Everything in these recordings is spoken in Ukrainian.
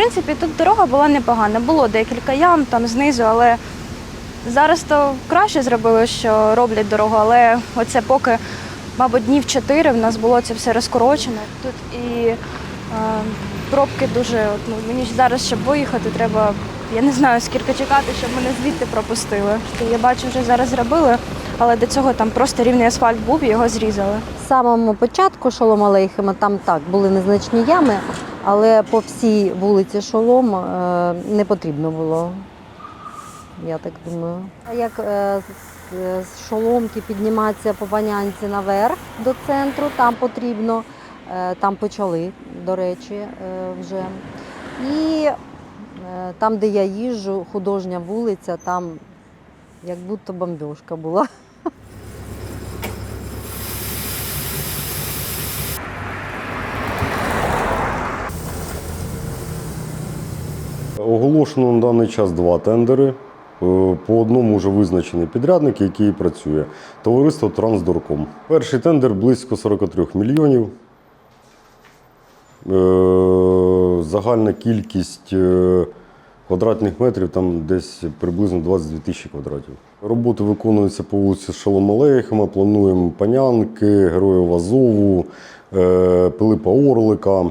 принципі, тут дорога була непогана. Було декілька ям там знизу, але зараз то краще зробили, що роблять дорогу, але оце поки, мабуть, днів чотири в нас було це все розкорочено. Тут і е, пробки дуже, от, ну, мені зараз, щоб виїхати, треба, я не знаю, скільки чекати, щоб мене звідти пропустили. Я бачу, вже зараз зробили, але до цього там просто рівний асфальт був і його зрізали. В самому початку Шолом Алейхема там так були незначні ями, але по всій вулиці Шолом е, не потрібно було. Я так думаю. Як е, з- Шоломки підніматися по Банянці наверх до центру, там потрібно, е, там почали, до речі, вже. І там, де я їжджу, художня вулиця, там як будто бомбіжка була. Оголошено на даний час два тендери. Е, По одному вже визначений підрядник, який працює. Товариство Трансдорком. Перший тендер близько 43 мільйонів. Е, Загальна кількість е, квадратних метрів там десь приблизно 22 тисячі квадратів. Роботи виконуються по вулиці Шолома плануємо Панянки, Героїв Азову, Пилипа Орлика,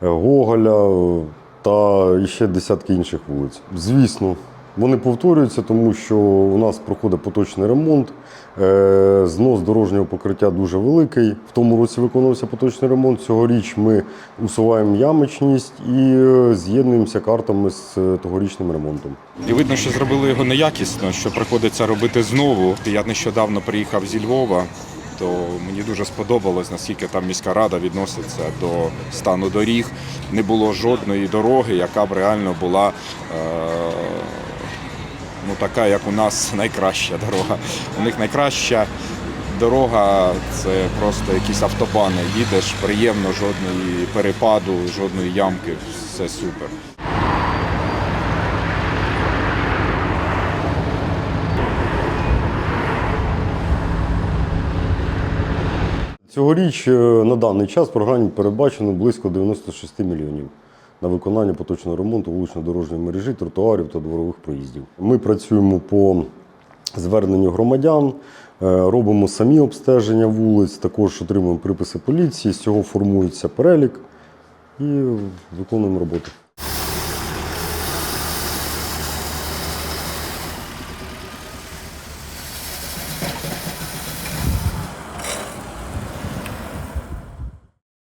Гоголя та ще десятки інших вулиць. Звісно, вони повторюються, тому що у нас проходить поточний ремонт. Е, Знос дорожнього покриття дуже великий. В тому році виконувався поточний ремонт. Цьогоріч ми усуваємо ямичність і е, з'єднуємося картами з е, тогорічним ремонтом. І видно, що зробили його неякісно, що приходиться робити знову. Я нещодавно приїхав зі Львова, то мені дуже сподобалось, наскільки там міська рада відноситься до стану доріг. Не було жодної дороги, яка б реально була. Е- Ну, така, як у нас найкраща дорога. У них найкраща дорога це просто якісь автобани. Їдеш приємно, жодної перепаду, жодної ямки, все супер. Цьогоріч е, на даний час в програмі передбачено близько 96 мільйонів на виконання поточного ремонту вулично-дорожньої мережі, тротуарів та дворових проїздів. Ми працюємо по зверненню громадян, е, робимо самі обстеження вулиць, також отримуємо приписи поліції, з цього формується перелік і виконуємо роботу.